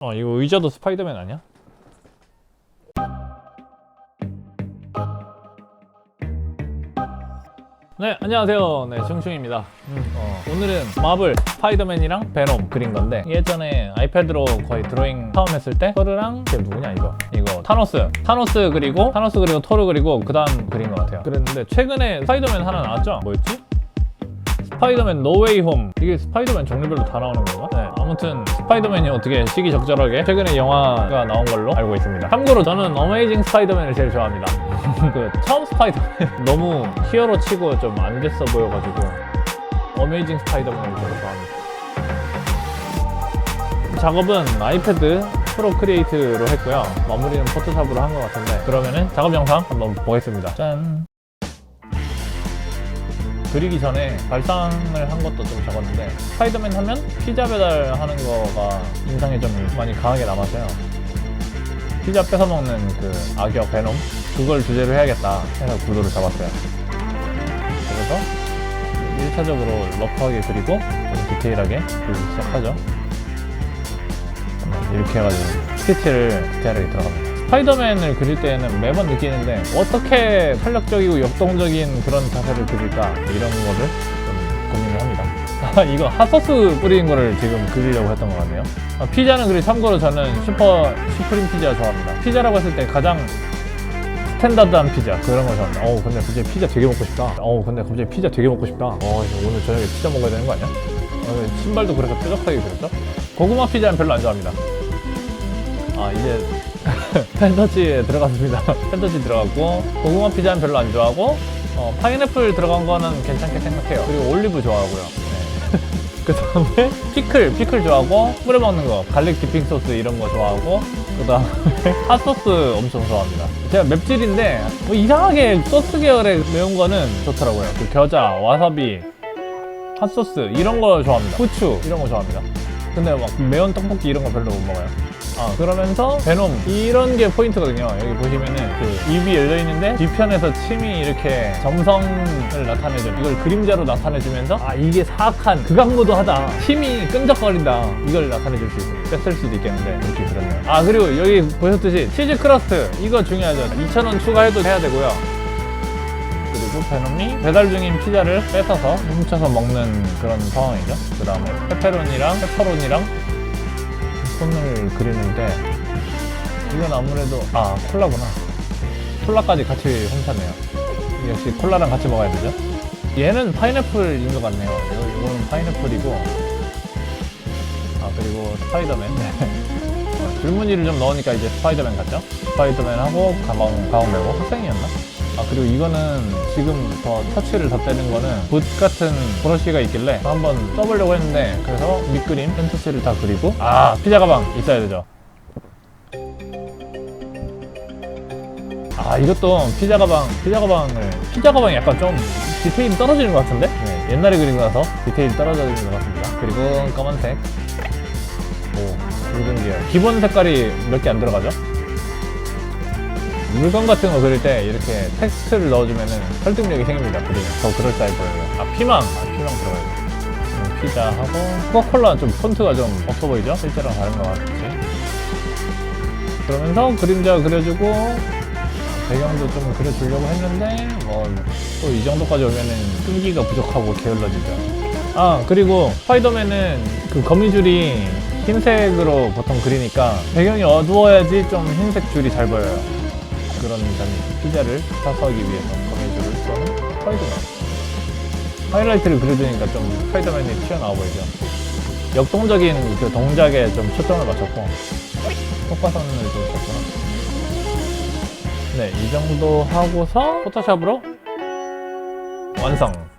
어 이거 의자도 스파이더맨 아니야? 네 안녕하세요. 네 충충입니다. 어, 오늘은 마블 스파이더맨이랑 베놈 그린 건데 예전에 아이패드로 거의 드로잉 처음 했을 때 토르랑 걔 누구냐 이거. 이거 타노스. 타노스 그리고 타노스 그리고 토르 그리고 그 다음 그린 것 같아요. 그랬는데 최근에 스파이더맨 하나 나왔죠? 뭐였지? 스파이더맨 노웨이 홈 이게 스파이더맨 종류별로 다 나오는 건가? 네. 아무튼 스파이더맨이 어떻게 시기적절하게 최근에 영화가 나온 걸로 알고 있습니다. 참고로 저는 어메이징 스파이더맨을 제일 좋아합니다. 그 처음 스파이더맨 너무 히어로 치고 좀 안 됐어 보여가지고 어메이징 스파이더맨을 제일 좋아합니다. 작업은 아이패드 프로 크리에이트로 했고요. 마무리는 포토샵으로 한 것 같은데 그러면은 작업 영상 한번 보겠습니다. 짠 그리기 전에 발상을 한 것도 좀 적었는데 스파이더맨 하면 피자 배달하는 거가 인상이 좀 많이 강하게 남았어요. 피자 뺏어 먹는 그 악역 베놈 그걸 주제로 해야겠다 해서 구도를 잡았어요. 그래서 1차적으로 러프하게 그리고 좀 디테일하게 그리기 시작하죠. 이렇게 해가지고 스케치를 디테일하게 들어갑니다. 스파이더맨을 그릴 때는 매번 느끼는데 어떻게 탄력적이고 역동적인 그런 자세를 그릴까 이런 거를 좀 고민을 합니다. 아, 이거 핫소스 뿌리는 거를 지금 그리려고 했던 것 같네요. 아, 피자는 그리고 참고로 저는 슈퍼 슈프림 피자 좋아합니다. 피자라고 했을 때 가장 스탠다드한 피자 그런 거 좋아합니다. 어우 근데 갑자기 피자 되게 먹고 싶다. 어우 근데 갑자기 피자 되게 먹고 싶다. 어 오늘 저녁에 피자 먹어야 되는 거 아니야? 어, 신발도 그래서 뾰족하게 그렸죠? 고구마 피자는 별로 안 좋아합니다. 아 이제 펜터치에 들어갔습니다. 펜터치 들어갔고 고구마 피자는 별로 안 좋아하고 어, 파인애플 들어간 거는 괜찮게 생각해요. 그리고 올리브 좋아하고요. 네. 그 다음에 피클, 피클 좋아하고 뿌려 먹는 거, 갈릭 디핑 소스 이런 거 좋아하고 그 다음에 핫소스 엄청 좋아합니다. 제가 맵찔인데 뭐 이상하게 소스 계열의 매운 거는 좋더라고요. 그 겨자, 와사비, 핫소스 이런 거 좋아합니다. 후추 이런 거 좋아합니다. 근데 막 매운 떡볶이 이런 거 별로 못 먹어요. 아 그러면서 베놈 이런 게 포인트거든요. 여기 보시면은 그 입이 열려 있는데 뒤편에서 침이 이렇게 점성을 나타내줘. 이걸 그림자로 나타내주면서 아 이게 사악한 극악무도하다. 침이 끈적거린다. 이걸 나타내줄 수 있어요. 뺐을 수도 있겠는데 이렇게 그렸네요. 아 그리고 여기 보셨듯이 치즈 크러스트 이거 중요하죠. 2,000원 추가해도 해야 되고요. 그리고 베놈이 배달 중인 피자를 뺏어서 훔쳐서 먹는 그런 상황이죠. 그 다음에 페페로니랑 페퍼로니랑 손을 그리는데 이건 아무래도 아 콜라구나. 콜라까지 같이 훔쳤네요. 역시 콜라랑 같이 먹어야 되죠. 얘는 파인애플인 것 같네요. 요- 이거는 파인애플이고 아 그리고 스파이더맨. 줄무늬를 좀 넣으니까 이제 스파이더맨 같죠? 스파이더맨하고 가방 가방 메고 학생이었나? 아 그리고 이거는 지금 더 터치를 덧대는 거는 붓 같은 브러쉬가 있길래 한번 써보려고 했는데 그래서 밑그림 펜터치를 다 그리고 아 피자 가방 있어야 되죠. 아 이것도 피자 가방 피자 가방을 피자 가방이 약간 좀 디테일이 떨어지는 것 같은데? 네, 옛날에 그리고 나서 디테일이 떨어지는 것 같습니다. 그리고 검은색. 오 붉은 계열. 기본 색깔이 몇 개 안 들어가죠 물건 같은 거 그릴 때 이렇게 텍스트를 넣어주면은 설득력이 생깁니다. 그리고 더 그럴싸해 보여요. 아 피망, 아 피망 들어가야 돼. 음, 피자 하고 코카콜라 좀 폰트가 좀 없어 보이죠? 실제랑 다른 거 같지? 그러면서 그림자 그려주고 배경도 좀 그려주려고 했는데 뭐 또 이 정도까지 오면은 끈기가 부족하고 게을러지죠. 아 그리고 스파이더맨은 그 거미줄이 흰색으로 보통 그리니까 배경이 어두워야지 좀 흰색 줄이 잘 보여요. 그런 점이 피자를 사서하기 위해서 거미줄을 쏘는 스파이더맨. 하이라이트를 그려주니까 좀 스파이더맨이 튀어나와 보이죠. 역동적인 그 동작에 좀 초점을 맞췄고 효과선을 좀 쳤구나. 네이 정도 하고서 포토샵으로 완성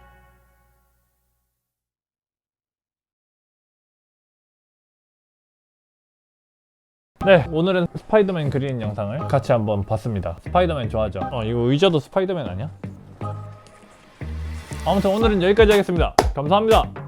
네, 오늘은 스파이더맨 그리는 영상을 같이 한번 봤습니다. 스파이더맨 좋아하죠? 어, 이거 의자도 스파이더맨 아니야? 아무튼 오늘은 여기까지 하겠습니다. 감사합니다.